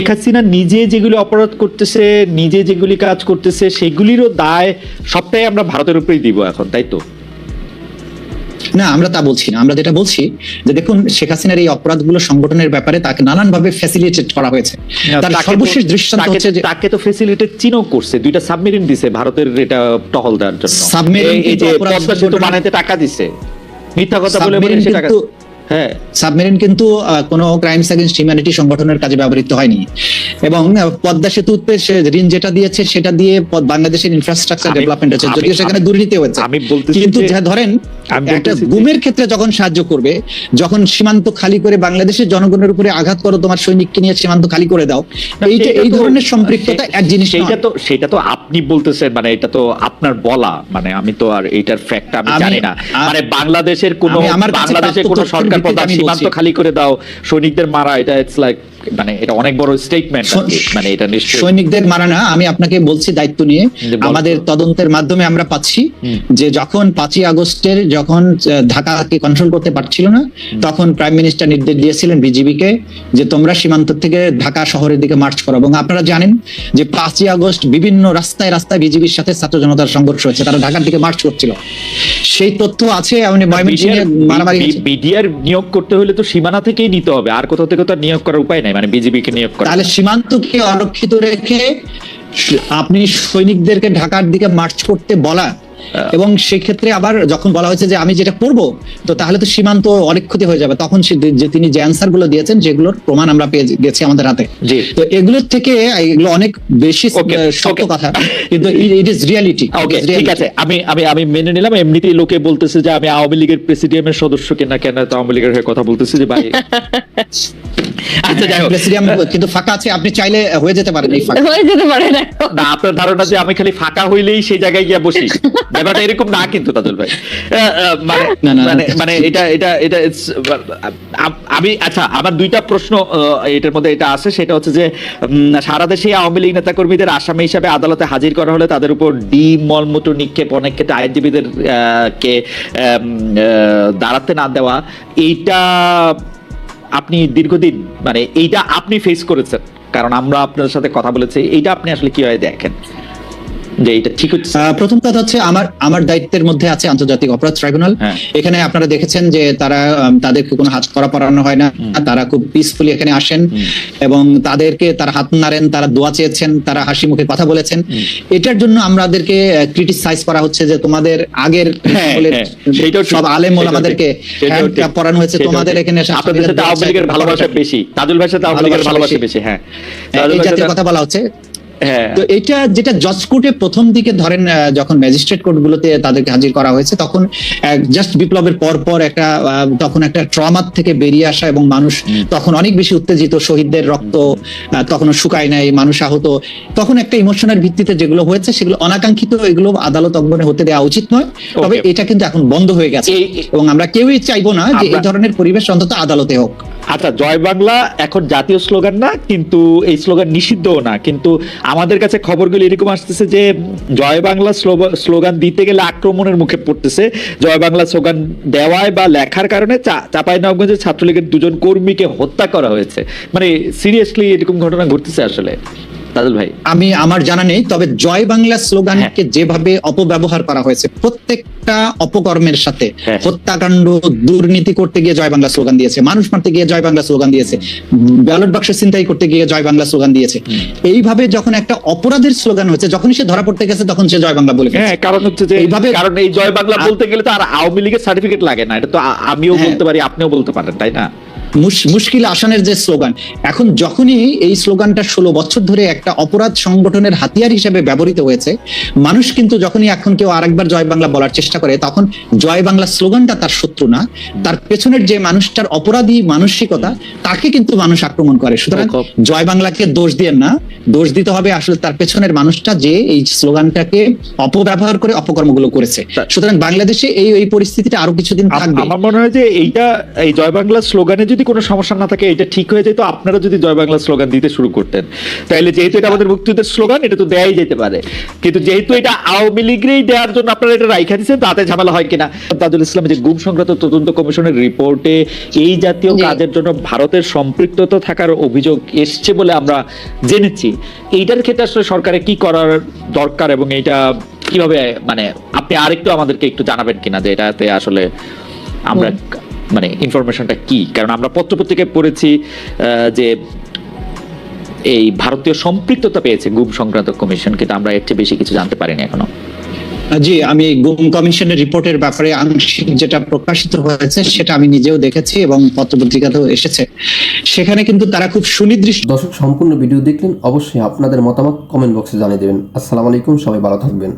শেখ হাসিনা নিজে যেগুলি অপরাধ করতেছে নিজে যেগুলি কাজ করতেছে সেগুলিরও দায় সবটাই আমরা ভারতের উপরেই দিব এখন তাই তো? না আমরা তা বলছি না। আমরা যেটা বলছি যে দেখুন শেখ হাসিনার এই অপরাধগুলো সংগঠনের ব্যাপারে তাকে নানানভাবে ফ্যাসিলিটেট করা হয়েছে। তার তাকে তো- সর্বশেষ দৃষ্টান্ত হচ্ছে যে তাকে তো ফেসিলিটেট চীনও করছে দুইটা সাবমেরিন দিছে ভারতের এটা টহল দেওয়ার জন্য। Submarine এই- যে পদ্মা সেতু বানাইতে টাকা দিছে। মিথ্যা কথা বলে বলে টাকা হ্যাঁ সাবমেরিন কিন্তু কোনো ক্রাইমস হিউম্যানিটি সংগঠনের কাজে ব্যবহৃত হয়নি। এবং পদ্মা সেতুতে ঋণ যেটা দিয়েছে সেটা দিয়ে বাংলাদেশের ইনফ্রাস্ট্রাকচার ডেভেলপমেন্ট হচ্ছে যদিও সেখানে দুর্নীতি হয়েছে। আমি বলতেছি কিন্তু যা ধরেন একটা গুমের ক্ষেত্রে যখন সাহায্য করবে যখন সীমান্ত খালি করে বাংলাদেশের জনগণের উপরে আঘাত করো তোমার সৈনিককে নিয়ে সীমান্ত খালি করে দাও এইটা এই ধরনের সম্পৃক্ততা এক জিনিস নয়। তো সেটা তো আপনি বলতেছেন মানে এটা তো আপনার বলা মানে আমি তো আর এইটার ফ্যাক্ট আমি জানি না। মানে বাংলাদেশের কোন বাংলাদেশের কোন তথ্যের সরকার পদ প্রধান সীমান্ত খালি করে দাও সৈনিকদের মারা এটা ইটস লাইক মানে এটা অনেক বড় স্টেটমেন্ট মানে এটা নিশ্চয়ই সৈনিকদের মারা না আমি আপনাকে বলছি দায়িত্ব নিয়ে। আমাদের তদন্তের মাধ্যমে আমরা পাচ্ছি যে যখন পাঁচই আগস্টের যখন ঢাকাকে কন্ট্রোল করতে পারছিল না তখন প্রাইম মিনিস্টার নির্দেশ দিয়েছিলেন বিজিবিকে যে তোমরা সীমান্ত থেকে ঢাকা শহরের দিকে মার্চ করো। এবং আপনারা জানেন যে পাঁচই আগস্ট বিভিন্ন রাস্তায় রাস্তায় বিজিবির সাথে ছাত্র জনতার সংঘর্ষ হয়েছে। তারা ঢাকার দিকে মার্চ করছিল। সেই তথ্য আছে ময়মনসিংহে মারামারি। বিডিআর নিয়োগ করতে হলে তো সীমানা থেকেই নিতে হবে। আর কোথাও থেকে তো নিয়োগ করার উপায় নাই। মানে বিজেপি কে নিয়োগ করা। তাহলে সীমান্তকে অরক্ষিত রেখে আপনি সৈনিকদেরকে ঢাকার দিকে মার্চ করতে বলা। এবং সেক্ষেত্রে আবার যখন বলা হয়েছে যে আমি যেটা করব তো তাহলে তো সীমান্ত অনেক ক্ষতি হয়ে যাবে। তখন যে তিনি যে অ্যান্সারগুলো দিয়েছেন যেগুলোর প্রমাণ আমরা পেয়ে গেছি আমাদের হাতে। তো এগুলোর থেকে এগুলো অনেক বেশি শক্ত কথা। কিন্তু ইট ইজ রিয়ালিটি ওকে ঠিক আছে। আমি আমি আমি মেনে নিলাম। এমনিতেই লোকে বলতেছে যে আমি আওয়ামী লীগের প্রেসিডিয়ামের সদস্য কিনা কেন তো আওয়ামী লীগের হয়ে কথা বলতেছি যে ভাই আচ্ছা যাই হোক। প্রেসিডিয়াম কিন্তু ফাঁকা আছে আপনি চাইলে হয়ে যেতে পারেন এই ফাঁকা। হয়ে যেতে পারে না না আপনার ধারণা যে আমি খালি ফাঁকা হইলেই সেই জায়গায় গিয়ে বসি ব্যাপারটা এরকম না কিন্তু তাজুল ভাই। মানে। মানে মানে এটা এটা এটা আমি আচ্ছা আমার দুইটা প্রশ্ন এটার মধ্যে এটা আছে সেটা হচ্ছে যে সারা দেশে আওয়ামী লীগ নেতা কর্মীদের আসামি হিসাবে আদালতে হাজির করা হলে তাদের উপর ডি মলমূত্র নিক্ষেপ অনেক ক্ষেত্রে আইনজীবীদের আহ, কে দাঁড়াতে না দেওয়া এইটা আপনি দীর্ঘদিন মানে এইটা আপনি ফেস করেছেন। কারণ আমরা আপনার সাথে কথা বলেছি, এইটা আপনি আসলে কীভাবে দেখেন? যে এটা ঠিক হচ্ছে। প্রথম কথা হচ্ছে আমার আমার দায়িত্বের মধ্যে আছে আন্তর্জাতিক অপরাধ ট্রাইব্যুনাল। হ্যাঁ। এখানে আপনারা দেখেছেন যে তারা উম, তাদেরকে কোনো হাত করা পড়ানো হয় না। তারা খুব পিসফুলি এখানে আসেন এবং তাদেরকে তারা হাত নাড়েন তারা দোয়া চেয়েছেন তারা হাসি মুখে কথা বলেছেন। এটার জন্য আমাদেরকে ক্রিটিসাইজ করা হচ্ছে যে তোমাদের আগের হ্যাঁ, হ্যাঁ, সব আলেম আমাদেরকে পড়ানো হয়েছে তোমাদের এখানে আপনাদের সাথে আওয়ামী লীগের ভালোবাসা বেশি তাজুল ভাইয়ের সাথে আওয়ামী লীগের ভালোবাসা বেশি। হ্যাঁ। কথা বলা হচ্ছে। তো এটা যেটা জজ কোর্টে প্রথম দিকে ধরেন যখন ম্যাজিস্ট্রেট কোর্ট গুলোতে তাদেরকে হাজির করা হয়েছে তখন জাস্ট বিপ্লবের পর পর একটা তখন একটা ট্রমার থেকে বেরিয়ে আসা এবং মানুষ তখন অনেক বেশি উত্তেজিত শহীদদের রক্ত আহ, তখনও শুকায় নাই মানুষ আহত। তখন একটা ইমোশনের ভিত্তিতে যেগুলো হয়েছে সেগুলো অনাকাঙ্ক্ষিত এগুলো আদালত অঙ্গনে হতে দেওয়া উচিত নয়। তবে এটা কিন্তু এখন বন্ধ হয়ে গেছে এবং আমরা কেউই চাইব না যে এই ধরনের পরিবেশ অন্তত আদালতে হোক। আচ্ছা জয় বাংলা এখন জাতীয় স্লোগান না, কিন্তু এই স্লোগান নিষিদ্ধও না। কিন্তু আমাদের কাছে খবরগুলি এরকম আসতেছে যে, জয় বাংলা স্লোগান দিতে গেলে আক্রমণের মুখে পড়তেছে। জয় বাংলা স্লোগান দেওয়ায় বা লেখার কারণে চাপাই নবগঞ্জের ছাত্রলীগের দুজন কর্মীকে হত্যা করা হয়েছে। মানে সিরিয়াসলি এরকম ঘটনা ঘটতেছে আসলে? তাজুল ভাই আমি আমার জানা নেই তবে জয় বাংলা স্লোগানকে হ্যাঁ। যেভাবে অপব্যবহার করা হয়েছে প্রত্যেকটা অপকর্মের সাথে হ্যাঁ। হত্যাকাণ্ড দুর্নীতি করতে গিয়ে জয় বাংলা স্লোগান দিয়েছে মানুষ মারতে গিয়ে জয় বাংলা স্লোগান দিয়েছে ব্যালট বাক্স চিন্তাই করতে গিয়ে জয় বাংলা স্লোগান দিয়েছে এইভাবে যখন একটা অপরাধের স্লোগান হচ্ছে যখনই সে ধরা পড়তে গেছে তখন সে জয় বাংলা বলে হ্যাঁ কারণ হচ্ছে যে এইভাবে- কারণ এই জয় বাংলা বলতে গেলে তো আর আওয়ামী লীগের সার্টিফিকেট লাগে না এটা তো আমিও হ্যাঁ। বলতে পারি আপনিও বলতে পারেন তাই না মুশকিল আসানের যে স্লোগান এখন যখনই এই স্লোগানটা ষোলো বছর ধরে একটা অপরাধ সংগঠনের হাতিয়ার হিসেবে ব্যবহৃত হয়েছে মানুষ কিন্তু যখনই এখন কেউ আরেকবার জয় বাংলা বলার চেষ্টা করে তখন জয় বাংলা স্লোগানটা তার শত্রু না তার পেছনের যে মানুষটার অপরাধী মানসিকতা তাকে কিন্তু মানুষ আক্রমণ করে। সুতরাং জয় বাংলাকে দোষ দিয়ে না দোষ দিতে হবে আসলে তার পেছনের মানুষটা যে এই স্লোগানটাকে অপব্যবহার করে অপকর্মগুলো করেছে। সুতরাং বাংলাদেশে এই এই পরিস্থিতিটা আরও কিছুদিন থাকবে। আমার মনে হয় যে এইটা এই জয় বাংলা স্লোগানে যদি কোনো সমস্যা না থাকে এটা ঠিক হয়ে যেত আপনারা যদি জয় বাংলা স্লোগান দিতে শুরু করতেন। তাহলে যেহেতু এটা আমাদের মুক্তিযুদ্ধের স্লোগান এটা তো দেয়াই যেতে পারে। কিন্তু যেহেতু এটা আওয়ামী লীগেরই দেওয়ার জন্য আপনারা এটা রাইখা দিচ্ছেন তাতে ঝামেলা হয় কিনা? তাজুল ইসলাম যে গুম সংক্রান্ত তদন্ত কমিশনের রিপোর্টে এই জাতীয়। কাজের জন্য ভারতের সম্পৃক্ততা থাকার অভিযোগ এসছে বলে আমরা জেনেছি। এইটার ক্ষেত্রে আসলে সরকারের কি করার দরকার এবং এটা কীভাবে মানে আপনি আরেকটু আমাদেরকে একটু জানাবেন কিনা যে এটাতে আসলে আমরা মানে ইনফরমেশনটা কি? কারণ আমরা পত্রপত্রিকায় পড়েছি যে এই ভারতীয় সম্পৃক্ততা পেয়েছে গুম সংক্রান্ত কমিশন কিন্তু আমরা এর চেয়ে বেশি কিছু জানতে পারিনি এখনও। জি আমি গুম কমিশনের রিপোর্টের ব্যাপারে আংশিক যেটা প্রকাশিত হয়েছে সেটা আমি নিজেও দেখেছি এবং পত্রপত্রিকাতেও এসেছে। সেখানে কিন্তু তারা খুব সুনির্দিষ্ট দর্শক সম্পূর্ণ ভিডিও দেখলেন অবশ্যই আপনাদের মতামত কমেন্ট বক্সে জানিয়ে দেবেন। আসসালামু আলাইকুম সবাই ভালো থাকবেন।